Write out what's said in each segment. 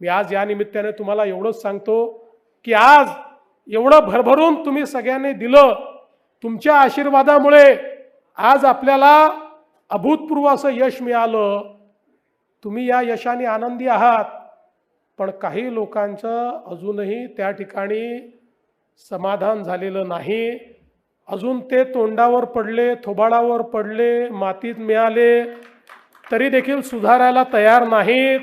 मी आज या निमित्ताने तुम्हाला एवढंच सांगतो की आज एवढं भरभरून तुम्ही सगळ्यांनी दिलं तुमच्या आशीर्वादामुळे आज आपल्याला अभूतपूर्व असं यश मिळालं. तुम्ही या यशाने आनंदी आहात पण काही लोकांचं अजूनही त्या ठिकाणी समाधान झालेलं नाही. अजून ते तोंडावर पडले थोबाडावर पडले मातीत मिळाले तरी देखील सुधारायला तयार नाहीत.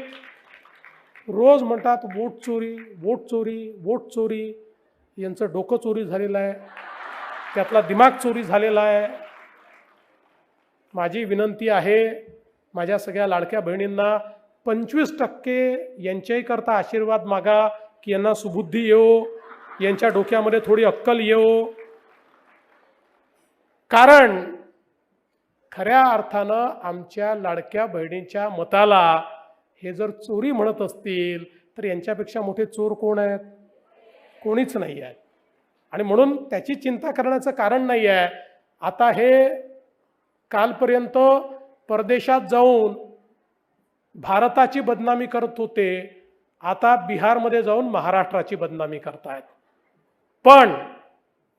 रोज म्हणतात वोट चोरी वोट चोरी वोट चोरी. यांचं डोकं चोरी झालेलं आहे. त्यातला दिमाग चोरी झालेला आहे. माझी विनंती आहे माझ्या सगळ्या लाडक्या बहिणींना पंचवीस टक्के यांच्याही करता आशीर्वाद मागा की यांना सुबुद्धी येऊ यांच्या डोक्यामध्ये थोडी अक्कल येऊ कारण खऱ्या अर्थानं आमच्या लाडक्या बहिणींच्या मताला हे जर चोरी म्हणत असतील तर यांच्यापेक्षा मोठे चोर कोण आहेत? कोणीच नाही आहे. आणि म्हणून त्याची चिंता करण्याचं कारण नाही आहे. आता हे कालपर्यंत परदेशात जाऊन भारताची बदनामी करत होते. आता बिहारमध्ये जाऊन महाराष्ट्राची बदनामी करतायत. पण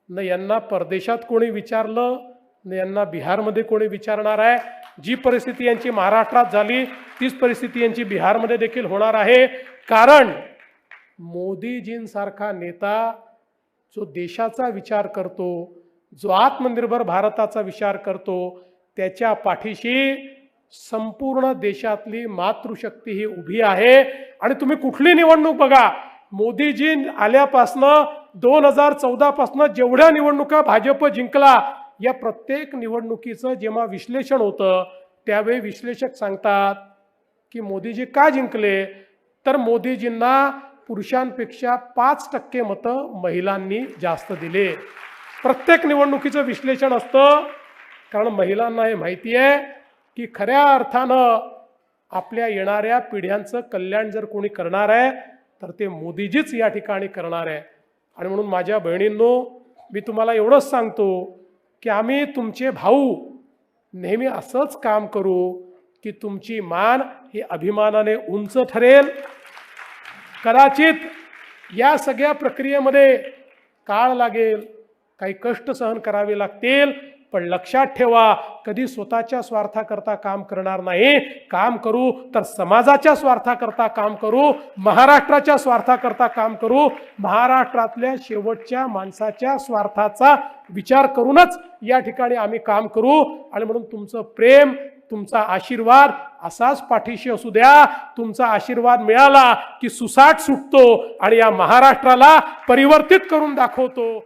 न यांना परदेशात कोणी विचारलं न यांना बिहारमध्ये कोणी विचारणार आहे. जी परिस्थिती यांची महाराष्ट्रात झाली तीच परिस्थिती यांची बिहारमध्ये देखील होणार आहे. कारण मोदीजींसारखा नेता जो देशाचा विचार करतो जो आत्मनिर्भर भारताचा विचार करतो त्याच्या पाठीशी संपूर्ण देशातली मातृशक्ती ही उभी आहे. आणि तुम्ही कुठली निवडणूक बघा मोदीजी आल्यापासनं दोन हजार चौदापासनं जेवढ्या निवडणुका भाजप जिंकला या प्रत्येक निवडणुकीचं जेव्हा विश्लेषण होतं त्यावेळी विश्लेषक सांगतात की मोदीजी का जिंकले? तर मोदीजींना पुरुषांपेक्षा पाच टक्के मतं महिलांनी जास्त दिले. प्रत्येक निवडणुकीचं विश्लेषण असतं. कारण महिलांना हे माहिती आहे की खऱ्या अर्थानं आपल्या येणाऱ्या पिढ्यांचं कल्याण जर कोणी करणार आहे तर ते मोदीजीच या ठिकाणी करणार आहे. आणि म्हणून माझ्या बहिणींनो मी तुम्हाला एवढंच सांगतो की आम्ही तुमचे भाऊ नेहमी असंच काम करू की तुमची मान ही अभिमानाने उंच ठरेल. कदाचित या सगळ्या प्रक्रियेमध्ये काळ लागेल काही कष्ट सहन करावे लागतील पण लक्षात ठेवा कधी स्वतःच्या स्वार्थाकरता काम करणार नाही. काम करू तर समाजाच्या स्वार्थाकरता काम करू महाराष्ट्राच्या स्वार्थाकरता काम करू. महाराष्ट्रातल्या शेवटच्या माणसाच्या स्वार्थाचा विचार करूनच या ठिकाणी आम्ही काम करू. आणि म्हणून तुमचं प्रेम तुमचा आशीर्वाद असाच पाठीशी असू द्या. तुमचा आशीर्वाद मिळाला की सुसाट सुटतो आणि या महाराष्ट्राला परिवर्तित करून दाखवतो.